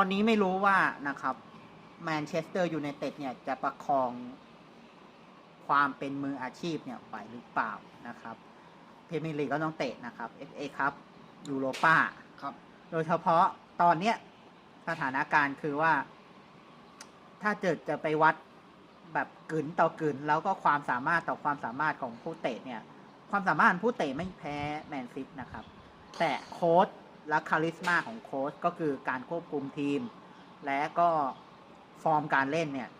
ตอนนี้ไม่รู้ว่านะครับแมนเชสเตอร์ยูไนเต็ดเนี่ยจะประคองความเป็นมืออาชีพเนี่ยไหวหรือเปล่านะครับพรีเมียร์ลีกก็ต้องเตะนะครับ FA ครับยูโรป้าครับ โดยเฉพาะตอนเนี้ยสถานการณ์คือว่า ถ้าเกิดจะไปวัดแบบกึนต่อกึนแล้วก็ความสามารถต่อความสามารถของผู้เตะเนี่ย ความสามารถของผู้เตะไม่แพ้แมนซิตนะครับ แต่โค้ช และคาริสมาของโค้ชก็คือการควบคุมทีม และก็ฟอร์มการเล่นเนี่ย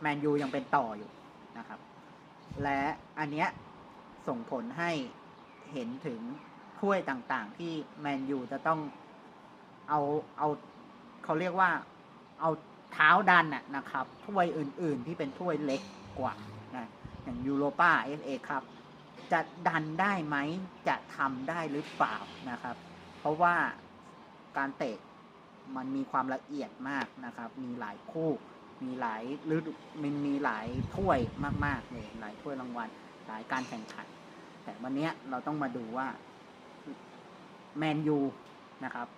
แมนยูยังเป็นต่ออยู่นะครับ และอันเนี้ยส่งผลให้เห็นถึงถ้วยต่างๆ ที่แมนยูจะต้องเอาเอาเขาเรียกว่าเอาเท้าดันนะนะครับถ้วยอื่นๆที่เป็นถ้วยเล็กกว่านะอย่างยูโรป้าเอฟเอครับ จะดันได้ไหมจะทำได้หรือเปล่านะครับ เพราะว่าการเตะมันมีความละเอียดมากนะครับ มีหลายคู่ มีหลายหรือมันมีหลายถ้วยมากๆเลยหลายถ้วยรางวัล หลายการแข่งขัน แต่วันนี้เราต้องมาดูว่าแมนยูนะครับ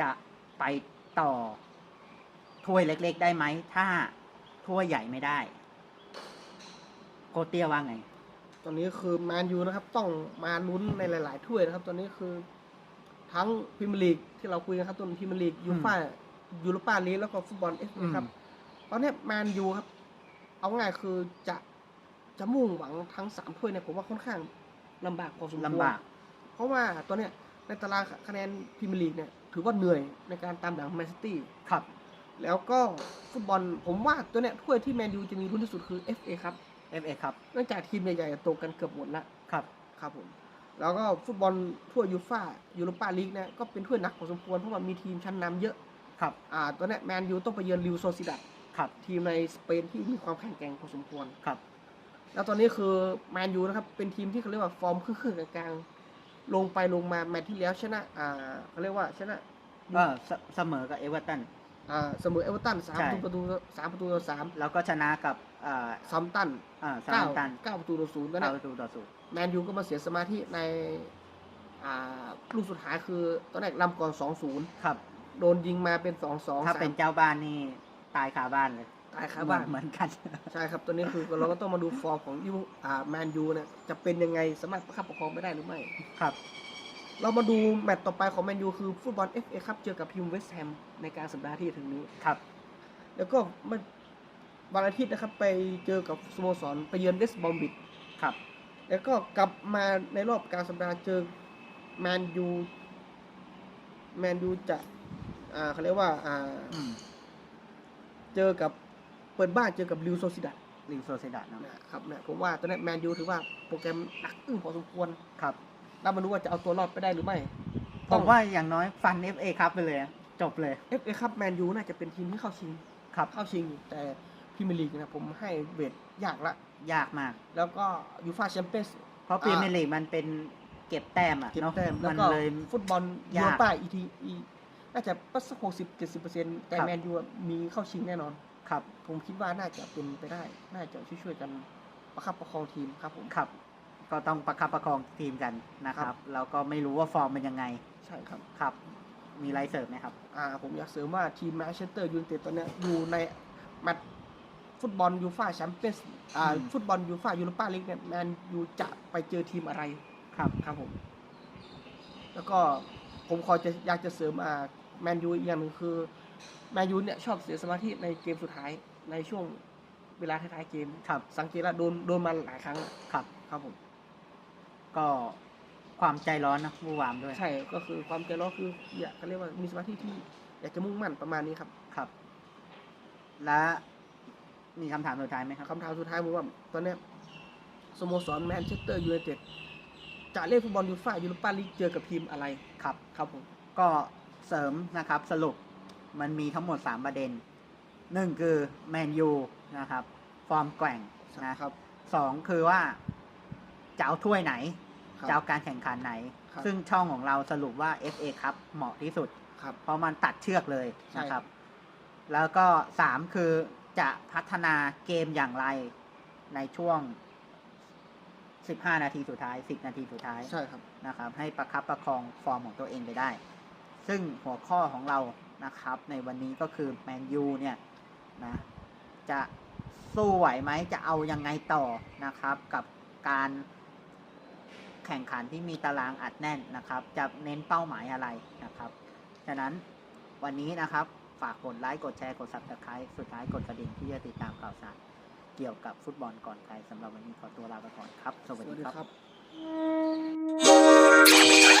จะไปต่อถ้วยเล็ก ๆ ได้ไหม ถ้าถ้วยใหญ่ไม่ได้โกเตียว่าไง ตอนนี้คือแมนยูนะครับ ต้องมาลุ้นในหลาย ๆ ถ้วยนะครับ ตอนนี้คือ ทั้งพรีเมียร์ลีกที่เราคุยกันครับตัวพรีเมียร์ลีกยูฟ่ายูโรปาลีกแล้วก็ฟุตบอลเอฟอืมครับตอนนี้แมนยูครับ เอาง่ายคือจะจะมุ่งหวังทั้งสามถ้วยเนี่ยผมว่าค่อนข้างลำบากพอสมควรลำบาก เพราะว่าตอนเนี้ยในตารางคะแนนพรีเมียร์ลีกเนี่ยถือว่าเหนื่อยในการตามหลังแมนซิตี้ครับ แล้วก็ฟุตบอลผมว่าตัวเนี้ยถ้วยที่แมนยูจะมีรุ่นที่สุดคือ FA ครับ FA ครับเนื่องจากทีมใหญ่ๆตกกันเกือบหมดละครับ ครับผม แล้วก็ฟุตบอลถ้วยยูฟ่ายูโรปาลีกเนี่ยก็เป็นถ้วยหนักพอสมควรเพราะว่ามีทีมชั้นนำเยอะครับอ่าตัวเนี้ยแมนยูต้องไปเยือนลิวโซซิดัดครับทีมในสเปนที่มีความแข็งแกร่งพอสมควรครับ แล้วตอนนี้คือแมนยูนะครับเป็นทีมที่เขาเรียกว่าฟอร์มครึ่งๆกลางๆลงไปลงมาแมตช์ที่แล้วชนะอ่าเขาเรียกว่าชนะก็เสเสมอกับเอเวอร์ตัน อ่าเสมอเอเวอร์ตันสามใช่ ประตูสามประตูต่อสามแล้วก็ชนะกับอ่าซัมตันอ่าซาเก้าร์ตันเก้าประตูต่อศูนย์นั่นแหเก้าละประตูต่อศูนย์แมนยูก็มาเสียสมาธิในอ่าลูกสุดท้ายคือตอนแรกนำก่อนสองศูนย์ครับ โดนยิงมาเป็นสองสองถ้าเป็นเจ้าบ้านนี่ตายคาบ้านเลยตายคาบ้าน เหมือนกัน ใช่ครับ ตัวนี้คือเราก็ต้องมาดูฟอร์มของยูอ่าแมนยูเนี่ยจะเป็นยังไงสามารถประคับประคองไปได้หรือไม่ ครับ เรามาดูแมตต์ต่อไปของแมนยูคือฟุตบอล FA ครับเจอกับทีมเวสต์แฮมในการสัปดาห์ที่จะถึงนี้ ครับ แล้วก็มันวันอาทิตย์นะครับ ไปเจอกับสโมสรไปเยือนเวสต์บอมบิดครับ แล้วก็กลับมาในรอบกลางสัปดาห์เจอแมนยูแมนยูจะ อ่าเขาเรียกว่า อ่า อืมเจอกับเปิดบ้านเจอกับลิวโซซิดัดลิงโซเซดาเนอะนะครับเนี่ยผมว่าตอนนี้แมนยูถือว่าโปรแกรมหนักอึ้งพอสมควร ครับ แล้วมาดูว่าจะเอาตัวรอดไปได้หรือไม่ผมว่าอย่างน้อยฟัน FA ครับไปเลยอะจบเลย เอฟเอครับแมนยูน่าจะเป็นทีมที่เข้าชิงครับ เข้าชิงอยู่แต่พรีเมียร์ลีกนะผมให้เวทยากละ ยากมาก แล้วก็ยูฟ่าแชมเปี้ยนส์ เพราะพรีเมียร์ลีกมันเป็นเก็บแต้มอะเก็บเนาะแต้มแล้วมันก็เลย ฟุตบอลยากยูโรป้าอีทีอีน่าจะสักหกสิบเจ็ดสิบเปอร์เซ็นต์แต่ครับแมนยูอะมีเข้าชิงแน่นอน ครับผมคิดว่าน่าจะเป็นไปได้ น่าจะช่วยๆกันประคับประคองทีมครับผม ครับ ก็ต้องประคับประคองทีมกันนะคครัรับบแล้วก็ไม่รู้ว่าฟอร์มเป็นยังไงใช่ครับครับ มีไรเสริมไหมครับอ่าผมอยากเสริมว่าทีมแมนเชสเตอร์ยูไนเต็ดตอนเนี้ยอยู่ในแมตช์ฟุตบอลยูฟ่าแชมเปี้ยนส์อ่าอืมฟุตบอลยูฟ่ายูโรป้าลีกเนี่ยแมนยูจะไปเจอทีมอะไรครับครับผม แล้วก็ผมขอจะอยากจะเสริมอ่าแมนยูอีกอย่างหนึ่งคือแมนยูเนี่ยชอบเสียสมาธิในเกมสุดท้ายในช่วงเวลาท้ายๆเกมครับสังเกตแล้วโดนโดนมาหลายครั้งแล้วครับครับผม ก็ความใจร้อนนะวู่วามด้วยใช่ก็คือความใจร้อนคืออยากเขาเรียกว่ามีสมาธิที่อยากจะมุ่งมั่นประมาณนี้ครับครับ และมีคำถามสุดท้ายไหมครับคำถามสุดท้ายผมว่าตอนเนี้ยสโมสรแมนเชสเตอร์ยูไนเต็ดจะเล่นฟุตบอลยูฟ่ายูโรปาลีกเจอกับทีมอะไรครับครับผมก็เสริมนะครับสรุปมันมีทั้งหมด 3 ประเด็นหนึ่งคือแมนยูนะครับ ฟอร์มแกว่งนะครับสองคือว่าจะเอาถ้วยไหน ครับจะเอาการแข่งขันไหน ครับซึ่งช่องของเราสรุปว่า FA ครับเหมาะที่สุด ครับ เพราะมันตัดเชือกเลยใช่ นะครับ แล้วก็สามคือจะพัฒนาเกมอย่างไรในช่วง 15 นาทีสุดท้าย 10 นาทีสุดท้าย ใช่ครับ นะครับให้ประคับประคองฟอร์มของตัวเองไปได้ ซึ่งหัวข้อของเรานะครับ ในวันนี้ก็คือแมนยูเนี่ยนะจะสู้ไหวไหมจะเอายังไงต่อนะครับ กับการ แข่งขันที่มีตารางอัดแน่นนะครับ จะเน้นเป้าหมายอะไรนะครับฉะนั้นวันนี้นะครับฝากกดไลค์กดแชร์กด subscribe สุดท้ายกดกระดิ่งที่จะติดตามข่าวสารเกี่ยวกับฟุตบอลก่อนใครสำหรับวันนี้ขอตัวลาไปก่อนครับ สวัสดีครับครับ